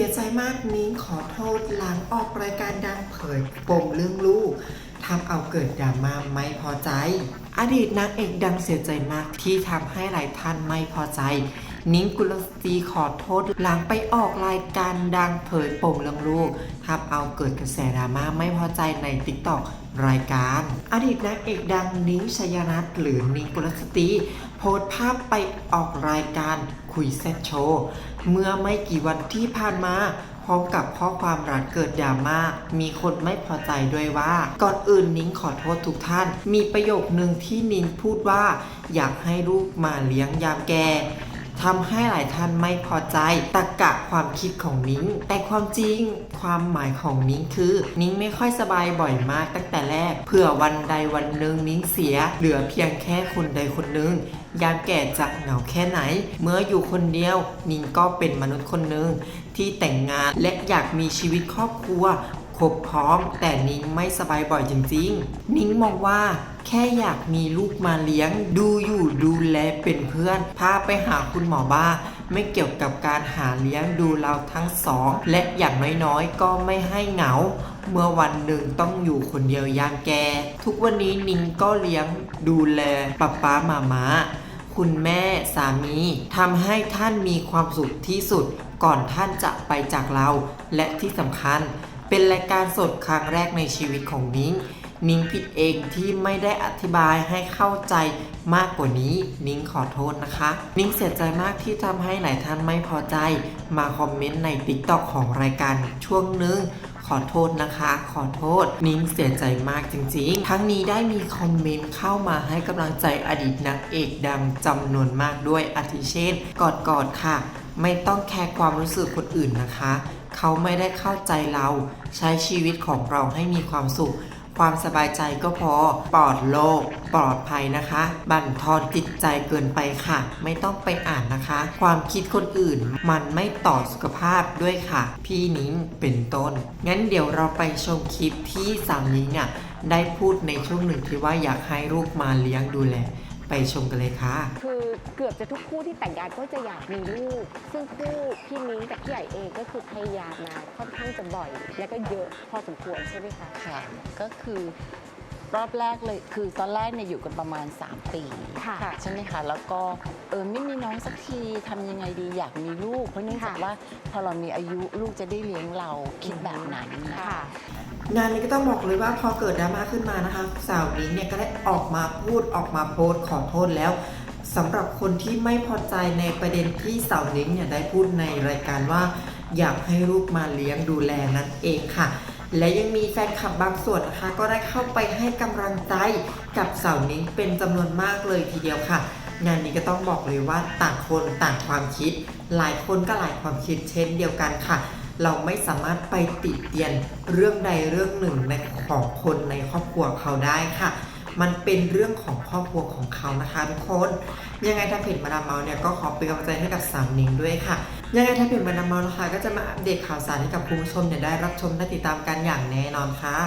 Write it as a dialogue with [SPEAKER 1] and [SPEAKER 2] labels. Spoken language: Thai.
[SPEAKER 1] สียใจมากนิ้งขอโทษหลังออกรายการดังเผยปมเรื่องลูกทำเอาเกิดดราม่าไม่พอใจ อดีตนางเอกดังเสียใจมากที่ทำให้หลายท่านไม่พอใจ นิ้งกุลสตรีขอโทษหลังไปออกรายการดังเผยปมเรื่องลูกทำเอาเกิดกระแสดราม่าไม่พอใจในติ๊กต็อกรายการ อดีตนางเอกดังนิ้งชยนัทหรือนิ้งกุลสตรีโพสภาพไปออกรายการคุยแซ่โชว์ เมื่อไม่กี่วันที่ผ่านมา พร้อมกับข้อความรักเกิดดราม่ามีคนไม่พอใจด้วยว่า ก่อนอื่นนิ้งขอโทษทุกท่าน มีประโยคหนึ่งที่นิ้งพูดว่า อยากให้ลูกมาเลี้ยงยามแก่ ทำให้หลายท่านไม่พอใจตะกะความคิดของนิ้ง แต่ความจริงความหมายของนิ้งคือ นิ้งไม่ค่อยสบายบ่อยมากตั้งแต่แรกเผื่อวันใดวันหนึ่งนิ้งเสีย เหลือเพียงแค่คนใดคนหนึ่งยามแก่จะเหงาแค่ไหน เมื่ออยู่คนเดียว นิ้งก็เป็นมนุษย์คนหนึ่งที่แต่งงานและอยากมีชีวิตครอบครัว ครบพร้อม แต่นิ้งไม่สบายบ่อยจริงๆ นิ้งมองว่าแค่อยากมีลูกมาเลี้ยง ดูอยู่ดูแลเป็นเพื่อน พาไปหาคุณหมอบ้า ไม่เกี่ยวกับการหาเลี้ยงดูเราทั้งสอง และอย่างน้อยๆ ก็ไม่ให้เหงา เมื่อวันหนึ่งต้องอยู่คนเดียวยามแก ทุกวันนี้นิงก็เลี้ยงดูแลป้าป้ามามาคุณแม่สามีทำให้ท่านมีความสุขที่สุดก่อนท่านจะไปจากเรา และที่สำคัญ เป็นรายการสดครั้งแรกในชีวิตของนิ้ง นิ้งผิดเองที่ไม่ได้อธิบายให้เข้าใจมากกว่านี้ นิ้งขอโทษนะคะ นิ้งเสียใจมากที่ทำให้หลายท่านไม่พอใจ มาคอมเมนต์ใน t ิ k t o k ของรายการช่วงหนึงขอโทษนะคะ ขอโทษ นิ้งเสียใจมากจริงๆ ทั้งนี้ได้มีคอมเมนต์เข้ามาให้กำลังใจอดีตนางเอกดังจำนวนมากด้วยอาทิเช่น กอดๆค่ะ ไม่ต้องแคร์ความรู้สึกคนอื่นนะคะ เขาไม่ได้เข้าใจเรา ใช้ชีวิตของเราให้มีความสุข ความสบายใจก็พอ ปลอดโลก ปลอดภัยนะคะ บั่นทอนจิตใจเกินไปค่ะ ไม่ต้องไปอ่านนะคะ ความคิดคนอื่น มันไม่ต่อสุขภาพด้วยค่ะ พี่นิ้งเป็นต้น งั้นเดี๋ยวเราไปชมคลิปที่สามนิ้งอะได้พูดในช่วงหนึ่งที่ว่าอยากให้ลูกมาเลี้ยงดูแล ไปชมกันเลยค่ะ
[SPEAKER 2] คือเกือบจะทุกคู่ที่แต่งงานก็จะอยากมีลูก ซึ่งคู่พี่นิ้งกับพี่ใหญ่เองก็คือพยายามมาค่อนข้างจะบ่อย และก็เยอะพอสมควรใช่ไหมคะ
[SPEAKER 3] ค่ะก็คือรอบแรกเลยคือตอนแรกเนี่ยอยู่กันประมาณ 3 ปี
[SPEAKER 2] ค่ะ
[SPEAKER 3] ใช่ไหมคะแล้วก็เออไม่มีน้องสักทีทำยังไงดีอยากมีลูก เพราะเนื่องจาก
[SPEAKER 2] ค่ะ
[SPEAKER 3] ว่าพอเรามีอายุลูกจะได้เลี้ยงเราคิดแบบนั้นนะ
[SPEAKER 2] ค่ะ
[SPEAKER 1] งานนี้ก็ต้องบอกเลยว่าพอเกิดดราม่าขึ้นมานะคะ สาวนิ้งเนี่ยก็ได้ออกมาพูดออกมาโพสต์ขอโทษแล้วสำหรับคนที่ไม่พอใจในประเด็นที่สาวนิ้งเนี่ยได้พูดในรายการว่า อยากให้ลูกมาเลี้ยงดูแลนั่นเองค่ะ และยังมีแฟนคลับบางส่วนนะคะ ก็ได้เข้าไปให้กำลังใจกับสาวนิ้งเป็นจำนวนมากเลยทีเดียวค่ะ งานนี้ก็ต้องบอกเลยว่าต่างคนต่างความคิด หลายคนก็หลายความคิดเช่นเดียวกันค่ะ เราไม่สามารถไปติเตียนเรื่องใดเรื่องหนึ่งในของคนในครอบครัวเขาได้ค่ะ มันเป็นเรื่องของครอบครัวของเขานะคะทุกคน ยังไงถ้าเพจมาดามเมาเนี่ยก็ขอเป็นกำลังใจให้กับสามนิ้งด้วยค่ะ ยังไงถ้าเพจมาดามเมานะคะก็จะมาอัปเดตข่าวสารให้กับคุณผู้ชมเนี่ยได้รับชมและติดตามกันอย่างแน่นอนค่ะ